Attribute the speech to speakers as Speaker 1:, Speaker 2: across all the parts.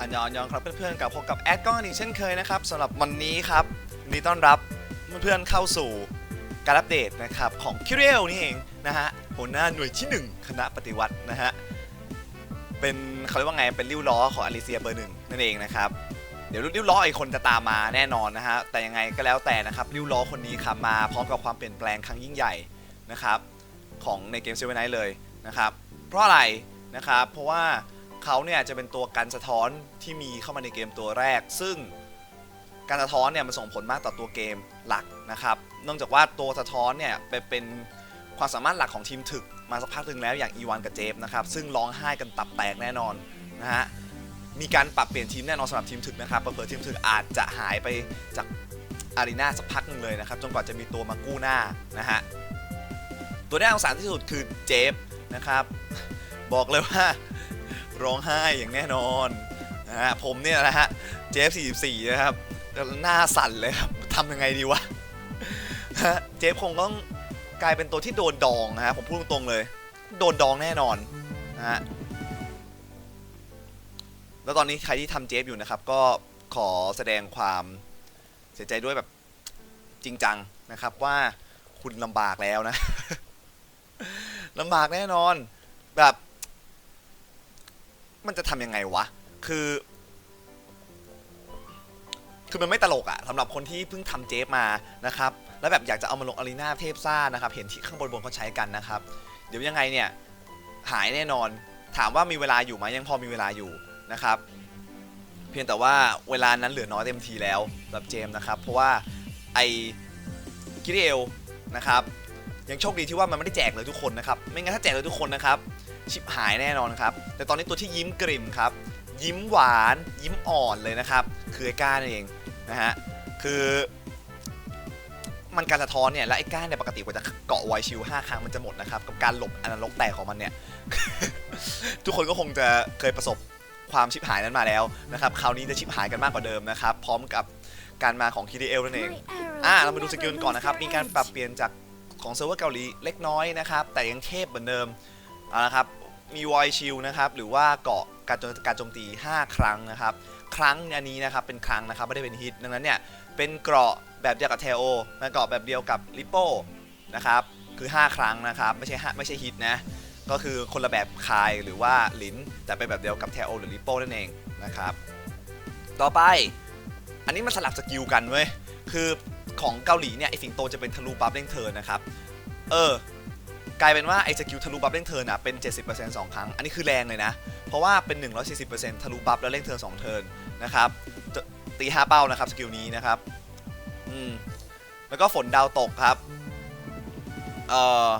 Speaker 1: อันยอนยอนครับเพื่อนๆกับพบกับแอดก้องอีกเช่นเคยนะครับสำหรับวันนี้ครับนดีต้อนรับเพื่อนๆเข้าสู่การอัปเดตนะครับของคิเรียลนี่เองนะฮะหัวหน้าหน่วยที่ 1 คณะปฏิวัตินะฮะเป็นเขาเรียกว่าไงเป็นริ้วล้อของอลิเซียเบอร์หนึ่งนั่นเองนะครับเดี๋ยวริ้วล้ออีกคนจะตามมาแน่นอนนะฮะแต่ยังไงก็แล้วแต่นะครับริ้วล้อคนนี้ครับมาพร้อมกับความเปลี่ยนแปลงครั้งยิ่งใหญ่นะครับของในเกมเซเว่นไนท์เลยนะครับเพราะอะไรนะครับเพราะว่า เขาเนี่ยจะเป็นตัวกันสะท้อนที่มีเข้ามาในเกมตัวแรก ซึ่งการสะท้อนเนี่ยมันส่งผลมากต่อตัวเกมหลักนะครับเนื่องจากว่าตัวสะท้อนเนี่ยเป็นเป็นความสามารถหลักของทีมถึกมาสักพักหนึ่งแล้วอย่างอีวานกับเจฟนะครับซึ่งร้องไห้กันตับแตกแน่นอนนะฮะมีการปรับเปลี่ยนทีมแน่นอนสำหรับทีมถึกนะครับเผื่อทีมถึกอาจจะหายไปจากอารีนาสักพักหนึ่งเลยนะครับจนกว่าจะมีตัวมากู้หน้านะฮะตัวที่น่าสงสารที่สุดคือเจฟนะครับบอกเลยว่า ร้องไห้อย่างแน่นอนนะฮะผมเนี่ยนะฮะเจฟ44นะครับหน้าสั่นเลยครับทำยังไงดีวะฮะเจฟคงต้องกลายเป็นตัวที่โดนดองนะฮะผมพูดตรงๆเลย โดนดองแน่นอนนะฮะแล้วตอนนี้ใครที่ทำเจฟอยู่นะครับ ก็ขอแสดงความเสียใจด้วยแบบจริงจังนะครับว่าคุณลำบากแล้วนะลำบากแน่นอนแบบ มันจะทำยังไงวะ คือ คือมันไม่ตลกอะสำหรับคนที่เพิ่งทำเจฟมานะครับ แล้วแบบอยากจะเอามาลงอารีนาเทพซ่านะครับ เห็นที่ข้างบนบนเขาใช้กันนะครับ เดี๋ยวยังไงเนี่ย หายแน่นอน ถามว่ามีเวลาอยู่ไหมยังพอมีเวลาอยู่นะครับ เพียงแต่ว่าเวลานั้นเหลือน้อยเต็มทีแล้วสำหรับเจมส์นะครับ เพราะว่าไอคิริเอลนะครับยังโชคดีที่ว่ามันไม่ได้แจกเลยทุกคนนะครับ ไม่งั้นถ้าแจกเลยทุกคนนะครับ ชิบหายแน่นอนครับ แต่ตอนนี้ตัวที่ยิ้มกริ่มครับ ยิ้มหวานยิ้มอ่อนเลยนะครับ คือไอ้ก้านั่นเองนะฮะคือมันการสะท้อนเนี่ยและไอ้ก้าเนี่ยปกติกว่าจะเกาะไวชิล5ครั้งมันจะหมดนะครับกับการหลบอนาล็อกแตกของมันเนี่ยทุกคนก็คงจะเคยประสบความชิบหายนั้นมาแล้วนะครับคราวนี้จะชิบหายกันมากกว่าเดิมนะครับ พร้อมกับการมาของ KDL นั่นเองอ่าเรามาดูสกิลกันก่อนนะครับ มีการปรับเปลี่ยนจากของเซิร์ฟเวอร์เกาหลีเล็กน้อยนะครับ แต่ยังเทพเหมือนเดิมเอาละครับ มีวอยชิลนะครับหรือว่าเกาะการโจมการโจมตี 5 ครั้งนะครับ ครั้งอันนี้นะครับเป็นครั้งนะครับไม่ได้เป็นฮิตดังนั้นเนี่ยเป็นเกราะแบบเดียวกับเทโอและเกราะแบบเดียวกับลิโป้นะครับคือ 5 ครั้งนะครับไม่ใช่ห้าไม่ใช่ฮิตนะก็คือคนละแบบคายหรือว่าลินแต่เป็นแบบเดียวกับเทโอหรือลิโป้นั่นเองนะครับต่อไปอันนี้มันสลับสกิลกันเว้ยคือของเกาหลีเนี่ยไอสิงโตจะเป็นทะลุบัฟเร่งเทินนะครับเออ กลายเป็นว่าไอ้สกิลทะลุบัฟเร่งเทิร์นอะเป็น 70% 2ครั้ง อันนี้คือแรงเลยนะ เพราะว่าเป็น 140%ทะลุบัฟแล้วเร่งเทิร์น2เทิร์นนะครับตี5เป้านะครับสกิลนี้นะครับอืมแล้วก็ฝนดาวตกครับเอ่อ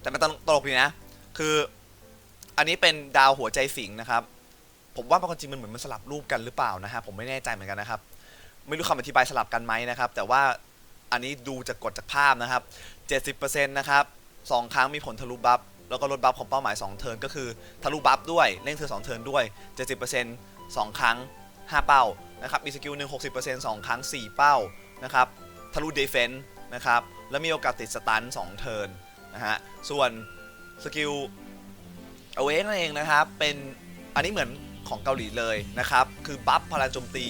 Speaker 1: แต่มันตลกดีนะ คืออันนี้เป็นดาวหัวใจสิงนะครับ ผมว่าความจริงมันเหมือนมันสลับรูปกันหรือเปล่านะฮะผมไม่แน่ใจเหมือนกันนะครับ ไม่รู้คำอธิบายสลับกันไหมนะครับ แต่ว่าอันนี้ดูจากกฎจากภาพนะครับ 70%นะครับ สองครั้งมีผลทะลุบัฟแล้วก็ลดบัฟของเป้าหมาย 2 เทิร์นก็คือทะลุบัฟด้วยเร่งเทิร์น2เทิร์นด้วย 70% 2 ครั้ง 5 เป้านะครับมีสกิลหนึ่ง60% 2ครั้ง 4 เป้านะครับทะลุเดฟเฟนต์นะครับแล้วมีโอกาสติดสตัน2เทิร์นนะฮะส่วนสกิลเอาเองนั่นเองนะครับเป็นอันนี้เหมือนของเกาหลีเลยนะครับ คือบัฟพลังโจมตี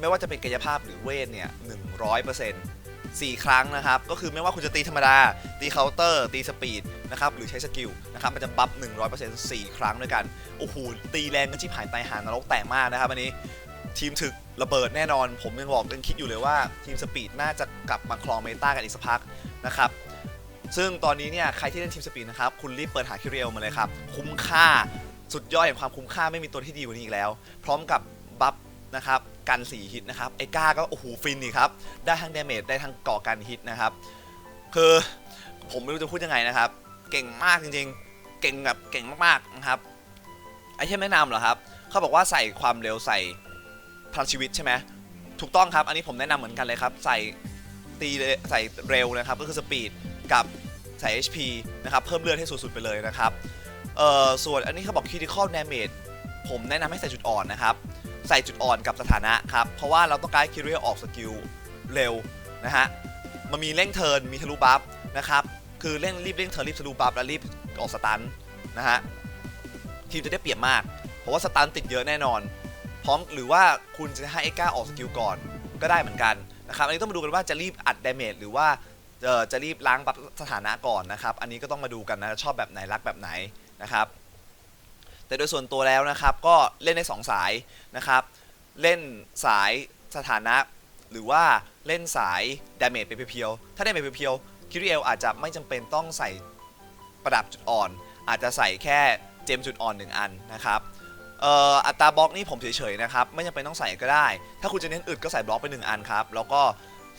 Speaker 1: ไม่ว่าจะเป็นกายภาพหรือเวทเนี่ย100% 4 ครั้งนะครับ ก็คือไม่ว่าคุณจะตีธรรมดา ตีเคาน์เตอร์ ตีสปีดนะครับ หรือใช้สกิลนะครับ มันจะบัฟ100% 4 ครั้งด้วยกัน โอ้โห ตีแรงกันชิบหายตายหานรกแตกมากนะครับอันนี้ ทีมถึกระเบิดแน่นอน ผมยังบอกยังคิดอยู่เลยว่าทีมสปีดน่าจะกลับมาคลองเมตากันอีกสักพักนะครับซึ่งตอนนี้เนี่ยใครที่เล่นทีมสปีดนะครับคุณรีบเปิดหาคิเรียลมาเลยครับคุ้มค่าสุดยอดแห่งความคุ้มค่าไม่มีตัวที่ดีกว่านี้อีกแล้ว พร้อมกับบัฟนะครับ กัน 4 ฮิตนะครับไอ้ก้าก็โอ้โหฟินนี่ครับ ได้ทั้งเดเมจได้ทั้งก่อกันฮิตนะครับ คือผมไม่รู้จะพูดยังไงนะครับ เก่งมากจริงๆ เก่งแบบเก่งมากๆนะครับไอเทมแนะนำเหรอครับเขาบอกว่าใส่ความเร็วใส่พลังชีวิตใช่ไหมถูกต้องครับ อันนี้ผมแนะนำเหมือนกันเลยครับ ใส่ตีใส่เร็วนะครับ ก็คือสปีดกับใส่ HP นะครับเพิ่มเลือดให้สุดๆไปเลยนะครับเอ่อส่วนอันนี้เขาบอก critical damage ผมแนะนำให้ใส่จุดอ่อนนะครับ ส่จุดอ่อนกับสถานะครับ เพราะว่าเราต้องการคิริเอออกสกิลเร็วนะฮะ มันมีเร่งเทิร์นมีทะลุบัฟนะครับ คือเร่งรีบเร่งเทิร์นรีบทะลุบัฟแล้วรีบออกสตันนะฮะ ทีมจะได้เปรียบมาก เพราะว่าสตันติดเยอะแน่นอน พร้อมหรือว่าคุณจะให้ไอ้ก้าออกสกิลก่อนก็ได้เหมือนกันนะครับ อันนี้ต้องมาดูกันว่าจะรีบอัดดาเมจหรือว่าจะรีบล้างบัฟสถานะก่อนนะครับ อันนี้ก็ต้องมาดูกันนะชอบแบบไหนรักแบบไหนนะครับ แต่โดยส่วนตัวแล้วนะครับก็เล่นได้สองสายนะครับเล่นสายสถานะ หรือว่าเล่นสายดาเมจไปเพียวๆถ้าได้เมจเพียวๆคิริเอลอาจจะไม่จำเป็นต้องใส่ประดับจุดอ่อน อาจจะใส่แค่เจมจุดอ่อนหนึ่งอันนะครับเอ่ออัตราบล็อกนี่ผมเฉยๆนะครับไม่จำเป็นต้องใส่ก็ได้ ถ้าคุณจะเน้นอึดก็ใส่บล็อกไปหนึ่งอันครับแล้วก็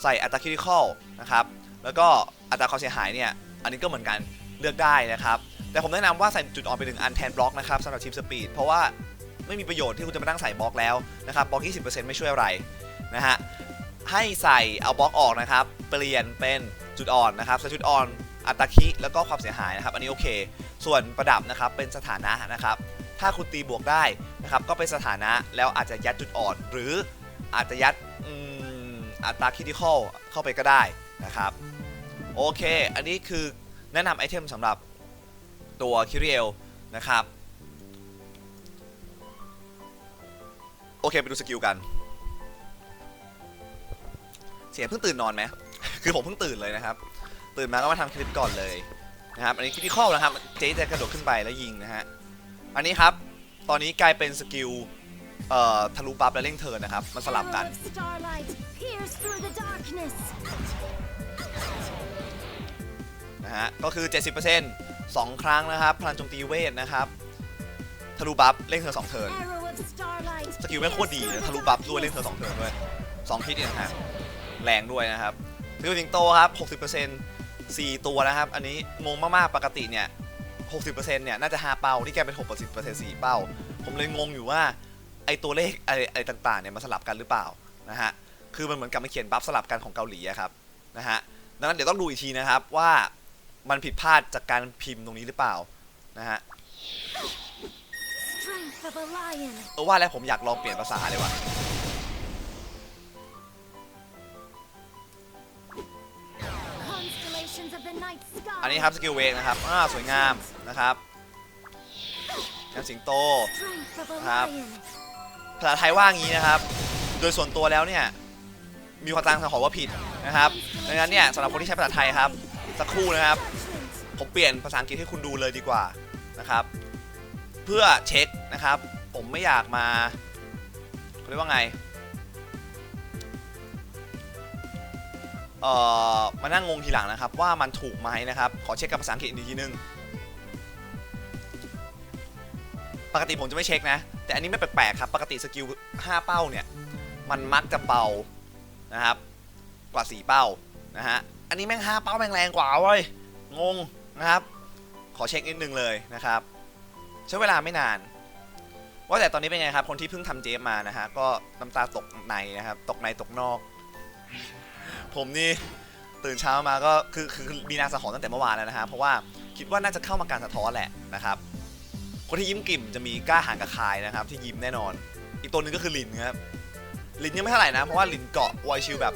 Speaker 1: ใส่อัตราคิริคอลนะครับแล้วก็อัตราความเสียหายเนี่ยอันนี้ก็เหมือนกันเลือกได้นะครับ แต่ผมแนะนำว่าใส่จุดอ่อนไปหนึ่งอันแทนบล็อกนะครับสำหรับทีมสปีดเพราะว่าไม่มีประโยชน์ที่คุณจะมานั่งใส่บล็อกแล้วนะครับบล็อก 20%ไม่ช่วยอะไรนะฮะให้ใส่เอาบล็อกออกนะครับ เปลี่ยนเป็นจุดอ่อนนะครับใส่จุดอ่อนอัตราคิแล้วก็ความเสียหายนะครับ อันนี้โอเค ส่วนประดับนะครับเป็นสถานะนะครับ ถ้าคุณตีบวกได้นะครับก็เป็นสถานะแล้วอาจจะยัดจุดอ่อน หรืออาจจะยัดอัตราคิดิคอลเข้าไปก็ได้นะครับ โอเค อันนี้คือแนะนำไอเทมสำหรับ ตัวคิริเอลนะครับ โอเค ไปดูสกิลกัน เสียงเพิ่งตื่นนอนไหม คือผมเพิ่งตื่นเลยนะครับ ตื่นมาก็มาทำคลิปก่อนเลยนะครับ อันนี้คิดิคอลนะครับ เจ๊จะกระโดดขึ้นไปแล้วยิงนะฮะ อันนี้ครับ ตอนนี้กลายเป็นสกิลเอ่อทะลุบัฟและเร่งเทิร์นนะครับ มันสลับกัน
Speaker 2: Arrow of starlight, pierce through the darkness.
Speaker 1: นะฮะ ก็คือ 70% 2 ครั้งนะครับ พลังโจมตีเวทนะครับทะลุบัฟเร่งเทิร์น2เทิร์นสกิลแม่งโคตรดีทะลุบัฟด้วยเล่นเธอสองเทิร์นด้วยสองฮิตเนี่ยนะฮะแรงด้วยนะครับสกิลสิงโตครับ 60% 4 ตัวนะครับ อันนี้งงมากๆปกติเนี่ย 60%เนี่ยน่าจะ 5 เป้าที่แกเป็น 60% 4 เป้า ผมเลยงงอยู่ว่าไอตัวเลขอะไรอะไรต่างๆเนี่ยมันสลับกันหรือเปล่านะฮะ คือมันเหมือนกับมันเขียนบัฟสลับกันของเกาหลีครับนะฮะ ดังนั้นเดี๋ยวต้องดูอีกทีนะครับว่า มันผิดพลาดจากการพิมพ์ตรงนี้หรือเปล่านะฮะ
Speaker 2: Strength of a lion.
Speaker 1: เออว่าแล้วผมอยากลองเปลี่ยนภาษาเลยว่ะ
Speaker 2: Constellations of the night sky.
Speaker 1: อันนี้ครับสกิลเวกนะครับอ่าสวยงามนะครับงานสิงโต
Speaker 2: Strength of a
Speaker 1: Hap.
Speaker 2: lion.
Speaker 1: ภาษาไทยว่างี้นะครับ โดยส่วนตัวแล้วเนี่ยมีความต่างสังหรณ์ว่าผิดนะครับดังนั้นเนี่ยสำหรับคนที่ใช้ภาษาไทยครับ สักครู่นะครับ ผมเปลี่ยนภาษาอังกฤษให้คุณดูเลยดีกว่านะครับ เพื่อเช็คนะครับ ผมไม่อยากมาเขาเรียกว่าไงเอ่อมานั่งงงทีหลังนะครับ ว่ามันถูกไหมนะครับ ขอเช็คกับภาษาอังกฤษอีกทีนึงปกติผมจะไม่เช็คนะ แต่อันนี้ไม่แปลกๆครับ ปกติสกิล 5 เป้าเนี่ย มันมักจะเบานะครับ กว่า 4 เป้านะฮะ อันนี้แม่ง5เป้าแม่งแรงกว่าเว้ย งงนะครับ ขอเช็คนิดนึงเลยนะครับ ใช้เวลาไม่นาน ว่าแต่ตอนนี้เป็นไงครับ คนที่เพิ่งทำเจฟมานะฮะ ก็น้ำตาตกในนะครับ ตกในตกนอก ผมนี่ตื่นเช้ามาก็คือคือคอมีนางสะท้อนตั้งแต่เมื่อวานแล้วนะฮะ เพราะว่าคิดว่าน่าจะเข้ามาการสะท้อนแหละนะครับ คนที่ยิ้มกลิ่มจะมีกล้าหางกับคายนะครับ ที่ยิ้มแน่นอน อีกตัวหนึงก็คือลินครับลินยังไม่เท่าไหร่นะ เพราะว่าลินเกาะไวชิลแบบ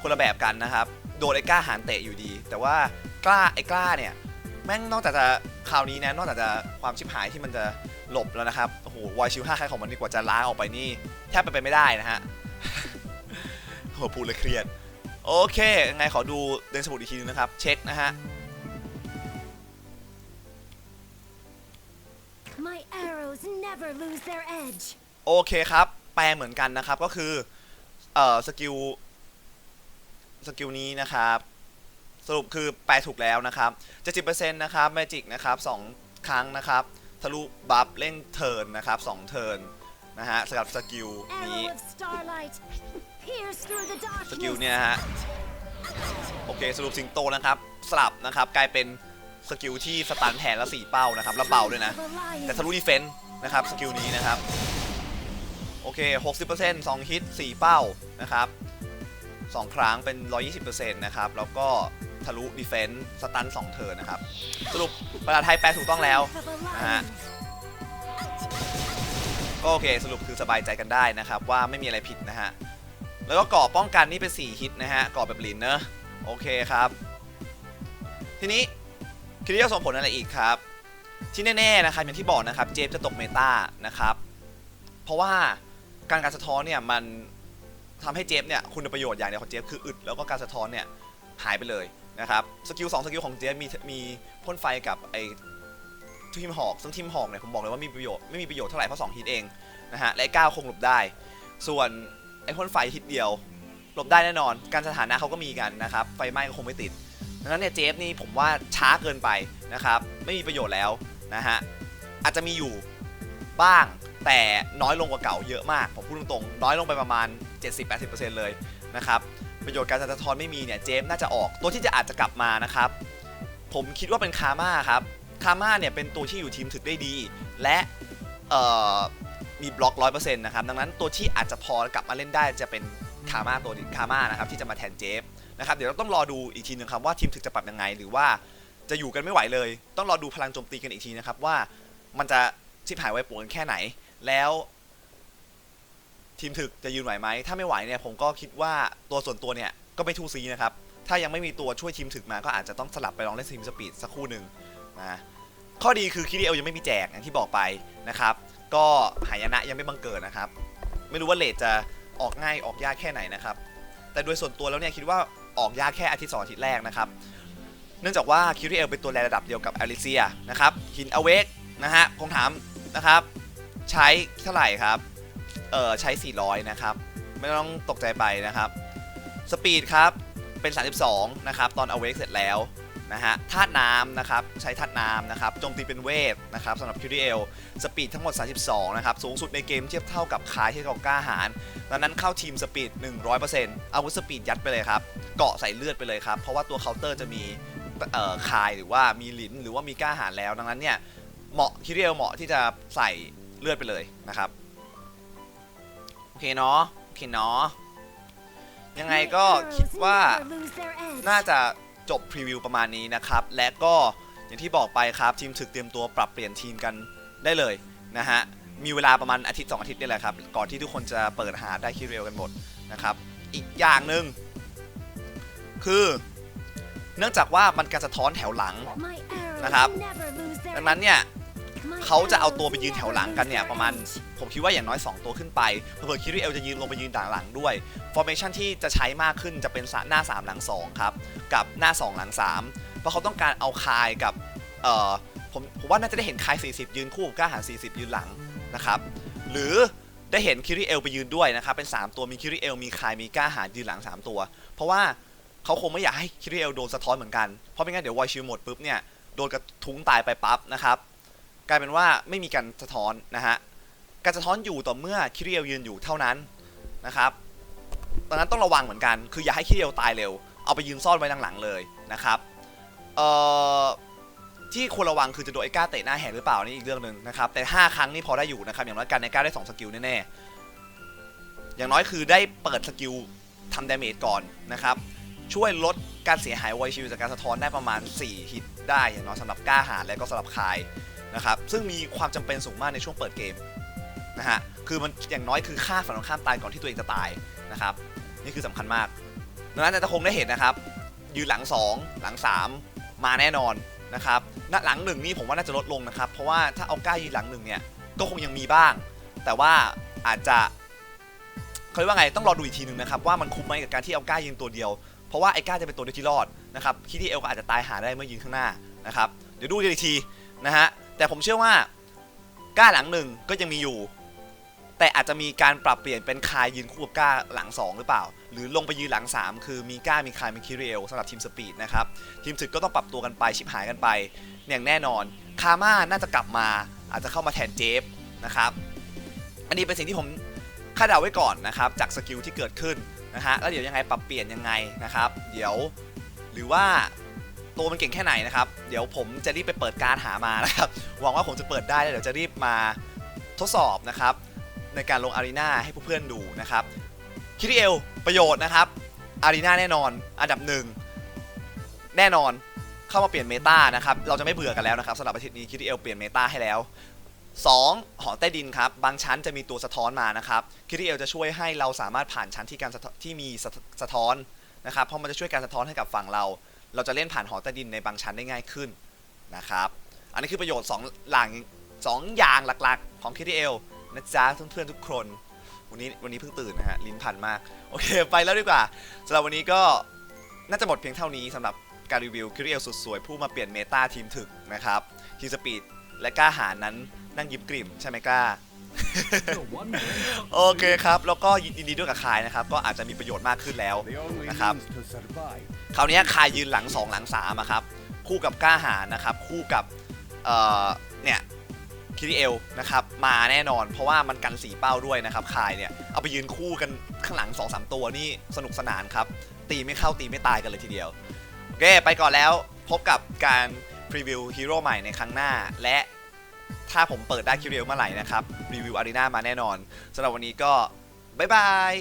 Speaker 1: คนละแบบกันนะครับ โดนไอ้กล้าหารเตะอยู่ดี แต่ว่ากล้าไอ้กล้าเนี่ยแม่งนอกจากจะคราวนี้นะนอกจากจะความชิบหายที่มันจะหลบแล้วนะครับโอ้โหไวชิลห้าใครของมันดีกว่าจะล้างออกไปนี่แทบไปนไปไม่ได้นะฮะโหพูดเลยเครียด โอเคยังไงขอดูเดนสมุดอีกทีนึงนะครับ เช็คนะฮะ
Speaker 2: My arrows never lose their edge.
Speaker 1: โอเคครับ แปลเหมือนกันนะครับ ก็คือ เอ่อ สกิล สกิลนี้นะครับ สรุปคือแปลถูกแล้วนะครับ70%นะครับแมจิกนะครับ2ครั้งนะครับทะลุบัฟเร่งเทิร์นนะครับ2เทิร์นนะฮะสำหรับสกิลนี้
Speaker 2: Arrow of starlight, pierce through the
Speaker 1: สกิล
Speaker 2: darkness.
Speaker 1: เนี่ยนะฮะโอเคสรุปสิงโตนะครับ สลับนะครับกลายเป็นสกิลที่สตันแทนแล้ว4เป้านะครับแล้วเบาด้วยนะ
Speaker 2: Of a lion.
Speaker 1: แต่ทะลุดีเฟนส์นะครับสกิลนี้นะครับ โอเค 60% 2 ฮิต 4 เป้านะครับ 2 ครั้งเป็น 120%นะครับ แล้วก็ทะลุดีเฟนส์สตัน2เทิร์นนะครับ สรุปภาษาไทยแปลถูกต้องแล้วนะฮะก็โอเคสรุปคือสบายใจกันได้นะครับ ว่าไม่มีอะไรผิดนะฮะ แล้วก็กราะป้องกันนี่เป็น 4 ฮิตนะฮะกราะแบบลินเนอะโอเคครับ ทีนี้คิดว่าจะส่งผลอะไรอีกครับ ที่แน่ๆนะครับอย่างที่บอกนะครับ เจมส์จะตกเมตานะครับ เพราะว่าการการสะท้อนเนี่ยมัน ทำให้เจฟเนี่ยคุณประโยชน์อย่างเดียวของเจฟคืออึดแล้วก็การสะท้อนเนี่ยหายไปเลยนะครับสกิลสองสกิลของเจฟมีมีพ่นไฟกับไอ้ทีมหอกซึ่งทีมหอกเนี่ยผมบอกเลยว่ามีประโยชน์ไม่มีประโยชน์เท่าไหร่เพราะสองฮิตเองนะฮะและไอ้ก้าวคงหลบได้ ส่วนไอ้พ่นไฟฮิตเดียวหลบได้แน่นอน การสถานะเขาก็มีกันนะครับไฟไหม้ก็คงไม่ติดดังนั้นเนี่ยเจฟนี่ผมว่าช้าเกินไปนะครับไม่มีประโยชน์แล้วนะฮะอาจจะมีอยู่บ้างแต่น้อยลงกว่าเก่าเยอะมาก ผมพูดตรงๆน้อยลงไปประมาณ 70-80%เลยนะครับประโยชน์การสะท้อนไม่มีเนี่ยเจฟน่าจะออก ตัวที่จะอาจจะกลับมานะครับ ผมคิดว่าเป็นคาม่าครับคาม่าเนี่ยเป็นตัวที่อยู่ทีมถึกได้ดี และมีบล็อก100%นต์นะครับ ดังนั้นตัวที่อาจจะพอกลับมาเล่นได้จะเป็นคาม่าตัวคาม่านะครับที่จะมาแทนเจฟนะครับเดี๋ยวเราต้องรอดูอีกทีหนึ่งครับว่าทีมถึกจะปรับยังไง หรือว่าจะอยู่กันไม่ไหวเลย ต้องรอดูพลังโจมตีกันอีกทีนะครับว่ามันจะชิบหายไวป่วนแค่ไหน แล้ว ทีมถึกจะยืนไหวไหม ถ้าไม่ไหวเนี่ยผมก็คิดว่าตัวส่วนตัวเนี่ยก็ไม่ทูซีนะครับ ถ้ายังไม่มีตัวช่วยทีมถึกมาก็อาจจะต้องสลับไปลองเล่นทีมสปีดสักคู่หนึ่งนะข้อดีคือคิริเอลยังไม่มีแจกอย่างที่บอกไปนะครับ ก็หายนะยังไม่บังเกิดนะครับ ไม่รู้ว่าเลทจะออกง่ายออกยากแค่ไหนนะครับ แต่โดยส่วนตัวแล้วเนี่ยคิดว่าออกยากแค่อาทิตย์สองอาทิตย์แรกนะครับ เนื่องจากว่าคิริเอลเป็นตัวแรระดับเดียวกับอลิเซียนะครับหินอเวกนะฮะผมถามนะครับ ใช้เท่าไหร่ครับ เออใช้ 400 นะครับ ไม่ต้องตกใจไปนะครับ สปีดครับ เป็น 32 นะครับ ตอนอเวกเสร็จแล้วนะฮะธาตุน้ำนะครับ ใช้ธาตุน้ำนะครับ โจมตีเป็นเวทนะครับสำหรับคิริเอลสปีดทั้งหมด 32 นะครับ สูงสุดในเกมเทียบเท่ากับคายที่เขากล้าหาญดังนั้นเข้าทีมสปีด 100%อาวุธสปีดยัดไปเลยครับ เกาะใส่เลือดไปเลยครับ เพราะว่าตัวเคาน์เตอร์จะมีเอ่อคายหรือว่ามีลิ้นหรือว่ามีกล้าหาญแล้ว ดังนั้นเนี่ย เหมาะคิริเอลเหมาะที่จะใส่เลือดไปเลยนะครับ โอเคเนาะโอเคเนาะยังไง
Speaker 2: My
Speaker 1: ก็
Speaker 2: arrows
Speaker 1: คิดว่า
Speaker 2: never lose their edge.
Speaker 1: น่าจะจบพรีวิวประมาณนี้นะครับ และก็อย่างที่บอกไปครับทีมถึกเตรียมตัวปรับเปลี่ยนทีมกันได้เลยนะฮะมีเวลาประมาณอาทิตย์2อาทิตย์นี่แหละครับก่อนที่ทุกคนจะเปิดหาได้คิดเร็วกันหมดนะครับอีกอย่างหนึ่งคือเนื่องจากว่ามันการสะท้อนแถวหลัง
Speaker 2: My arrows
Speaker 1: นะครับ
Speaker 2: never lose their
Speaker 1: ดังนั้นเนี่ย
Speaker 2: My
Speaker 1: เขาจะเอาตัวไปยืนแถวหลังกันเนี่ยประมาณผมคิดว่าอย่างน้อย 2 ตัวขึ้นไปเผื่อคิริเอลจะยืนลงไปยืนด่างหลังด้วยฟอร์เมชันที่จะใช้มากขึ้นจะเป็นหน้า 3 หลัง 2 ครับ กับหน้า 2 หลัง 3 เพราะเขาต้องการเอาคายกับเอ่อผมผมว่าน่าจะได้เห็นคาย 40 ยืนคู่กับกล้าหาญ40 ยืนหลังนะครับหรือได้เห็นคิริเอลไปยืนด้วยนะครับเป็น 3 ตัวมีคิริเอลมีคายมีกล้าหาญยืนหลัง 3 ตัว เพราะว่าเขาคงไม่อยากให้คิริเอลโดนสะท้อนเหมือนกันเพราะไม่งั้นเดี๋ยววอยชิลหมดปุ๊บเนี่ยโดนกระทุ้งตายไปปั๊บนะครับ กลายเป็นว่าไม่มีการสะท้อนนะฮะการสะท้อนอยู่ต่อเมื่อคิริเอลยืนอยู่เท่านั้นนะครับตอนนั้นต้องระวังเหมือนกัน คืออย่าให้คิริเอลตายเร็ว เอาไปยืนซ่อนไว้หลังๆเลยนะครับเอ่อที่ควรระวังคือจะโดนไอ้ก้าเตะหน้าแหกหรือเปล่านี่อีกเรื่องหนึ่งนะครับแต่ 5 ครั้งนี่พอได้อยู่นะครับอย่างน้อยกันในก้าได้2สกิลแน่ๆอย่างน้อยคือได้เปิดสกิลทำดาเมจก่อนนะครับช่วยลดการเสียหายไวชิลจากการสะท้อนได้ประมาณ 4 ฮิตได้อย่างน้อยสำหรับก้าหาและก็สำหรับคาย นะครับซึ่งมีความจำเป็นสูงมากในช่วงเปิดเกมนะฮะคือมันอย่างน้อยคือฆ่าฝั่งตรงข้ามตายก่อนที่ตัวเองจะตายนะครับนี่คือสำคัญมากดังนั้นจะคงได้เห็นนะครับยืนหลัง 2 หลัง 3 มาแน่นอนนะครับณหลังหนึ่งนี่ผมว่าน่าจะลดลงนะครับ เพราะว่าถ้าเอาก้ายืนหลังหนึ่งเนี่ยก็คงยังมีบ้าง แต่ว่าอาจจะเขาเรียกว่าไงต้องรอดูอีกทีหนึ่งนะครับว่ามันคุ้มไหมกับการที่เอาก้ายืนตัวเดียว เพราะว่าไอ้ก้าจะเป็นตัวเดียวที่รอดนะครับคิดที่เอลก็อาจจะตายหาได้เมื่อยืนข้างหน้านะครับเดี๋ยวดูกันอีกทีนะฮะ แต่ผมเชื่อว่าก้าหลังหนึ่งก็ยังมีอยู่ แต่อาจจะมีการปรับเปลี่ยนเป็นคายยืนคู่กับก้าหลัง 2 หรือเปล่า หรือลงไปยืนหลัง 3 คือมีก้ามีคายมีคิริเอลสำหรับทีมสปีดนะครับ ทีมสึกก็ต้องปรับตัวกันไปชิบหายกันไป อย่างแน่นอน คาม่าน่าจะกลับมาอาจจะเข้ามาแทนเจฟนะครับ อันนี้เป็นสิ่งที่ผมคาดเดาไว้ก่อนนะครับ จากสกิลที่เกิดขึ้นนะฮะแล้วเดี๋ยวยังไงปรับเปลี่ยนยังไงนะครับ เดี๋ยวหรือว่า ตัวมันเก่งแค่ไหนนะครับ เดี๋ยวผมจะรีบไปเปิดการหามานะครับ หวังว่าผมจะเปิดได้แล้วเดี๋ยวจะรีบมาทดสอบนะครับ ในการลงอารีนาให้เพื่อนๆดูนะครับคิริเอลประโยชน์นะครับอารีนาแน่นอน อันดับหนึ่งแน่นอนเข้ามาเปลี่ยนเมตานะครับเราจะไม่เบื่อกันแล้วนะครับสำหรับอาทิตย์นี้คิริเอลเปลี่ยนเมตาให้แล้ว 2. หอใต้ดินครับ บางชั้นจะมีตัวสะท้อนมานะครับคิริเอลจะช่วยให้เราสามารถผ่านชั้นที่การที่มีสะท้อนนะครับเพราะมันจะช่วยการสะท้อนให้กับฝั่งเรา เราจะเล่นผ่านหอใต้ดินในบางชั้นได้ง่ายขึ้นนะครับ อันนี้คือประโยชน์2หลังสองอย่างหลักๆ ของ KTL นะจ๊ะเพื่อนๆทุกคน วันนี้วันนี้เพิ่งตื่นนะฮะลิ้นพันมาก โอเค ไปแล้วดีกว่าสำหรับวันนี้ก็น่าจะหมดเพียงเท่านี้สำหรับการรีวิวคิริเอลสุดสวยผู้มาเปลี่ยนเมตาทีมถึกนะครับทีมสปีดและกล้าหาญนั้นนั่งยิ้มกลิ่มใช่ไหมกล้า โอเคครับ แล้วก็ยินดีด้วยกับคายนะครับ ก็อาจจะมีประโยชน์มากขึ้นแล้วนะครับ คราวนี้คายยืนหลัง 2 หลัง3อะครับ คู่กับกล้าหาญนะครับ คู่กับเอ่อเนี่ยคิริเอลนะครับ มาแน่นอน เพราะว่ามันกันสีเป้าด้วยนะครับคายเนี่ย เอาไปยืนคู่กันข้างหลัง 2-3 ตัวนี่สนุกสนานครับ ตีไม่เข้าตีไม่ตายกันเลยทีเดียว โอเค ไปก่อนแล้ว พบกับการพรีวิวฮีโร่ใหม่ในครั้งหน้า และ ถ้าผมเปิดได้คิวเรียลเมื่อไหร่นะครับ รีวิวอารีนามาแน่นอนสำหรับวันนี้ก็บ๊ายบาย